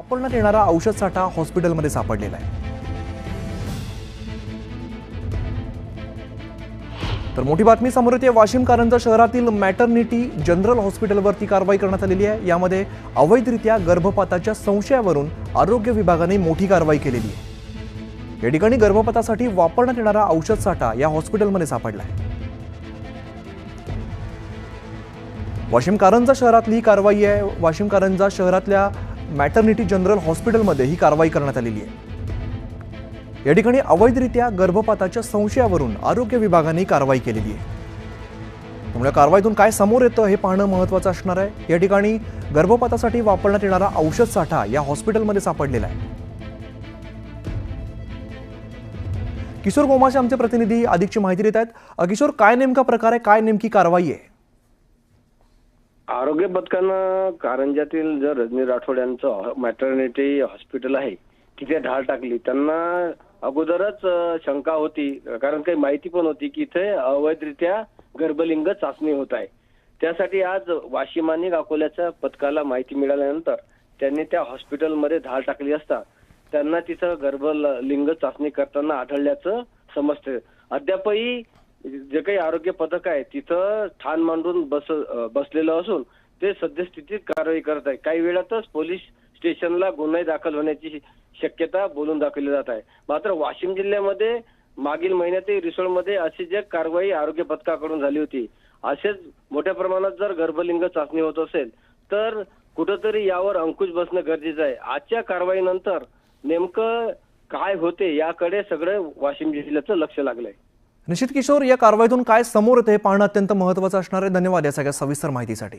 वापरण्यात येणारा औषध साठा हॉस्पिटलमध्ये सापडलेला आहे. तर मोठी बातमी समोर येते. वाशिम कारंजा शहरातील मॅटर्निटी जनरल हॉस्पिटलवरती कारवाई करण्यात आलेली आहे. यामध्ये अवैधरित्या गर्भपाताच्या संशयावरून आरोग्य विभागाने मोठी कारवाई केलेली आहे. या ठिकाणी गर्भपातासाठी वापरण्यात येणारा औषध साठा या हॉस्पिटलमध्ये सापडला आहे. वाशिम कारंजा शहरातली ही कारवाई आहे. वाशिम कारंजा शहरातल्या मॅटर्निटी जनरल हॉस्पिटलमध्ये ही कारवाई करण्यात आलेली आहे. या ठिकाणी अवैधरित्या गर्भपाताच्या संशयावरून आरोग्य विभागाने कारवाई केलेली आहे. त्यामुळे कारवाईतून काय समोर येतं हे पाहणं महत्त्वाचं असणार आहे. या ठिकाणी गर्भपातासाठी वापरण्यात येणारा औषध साठा या हॉस्पिटलमध्ये सापडलेला आहे. किशोर गोमाचे आमचे प्रतिनिधी अधिकची माहिती देत आहेत. किशोर काय नेमका प्रकार आहे? काय नेमकी कारवाई आहे? आरोग्य पथकानं कारंजातील जर रजनी राठोड यांचं मॅटर्निटी हॉस्पिटल आहे तिथे ढाल टाकली. त्यांना अगोदरच अ, शंका होती. कारण काही माहिती पण होती की इथे अवैधरित्या गर्भलिंग चाचणी होत आहे. त्यासाठी आज वाशिम आणि अकोल्याच्या पथकाला माहिती मिळाल्यानंतर त्यांनी त्या हॉस्पिटलमध्ये धाड टाकली असता त्यांना तिथं गर्भलिंग चाचणी करताना आढळल्याचं समजते. अद्यापही जे काही आरोग्य पथक आहे तिथं ठाण मांडून बस बसलेलं असून ते सद्यस्थितीत कारवाई करत आहे. काही वेळातच पोलीस स्टेशनला गुन्हे दाखल होण्याची शक्यता बोलून दाखवली जात आहे. मात्र वाशिम जिल्ह्यामध्ये मागील महिन्यातही रिसोडमध्ये अशी जे कारवाई आरोग्य पथकाकडून झाली होती असेच मोठ्या प्रमाणात जर गर्भलिंग चाचणी होत असेल तर कुठंतरी यावर अंकुश बसणं गरजेचं आहे. आजच्या कारवाईनंतर नेमकं काय होते याकडे सगळं वाशिम जिल्ह्याचं लक्ष लागलंय. निश्चित किशोर या कारवाईतून काय समोर येतं हे पाहणं अत्यंत महत्त्वाचं असणार आहे. धन्यवाद या सगळ्या सविस्तर माहितीसाठी.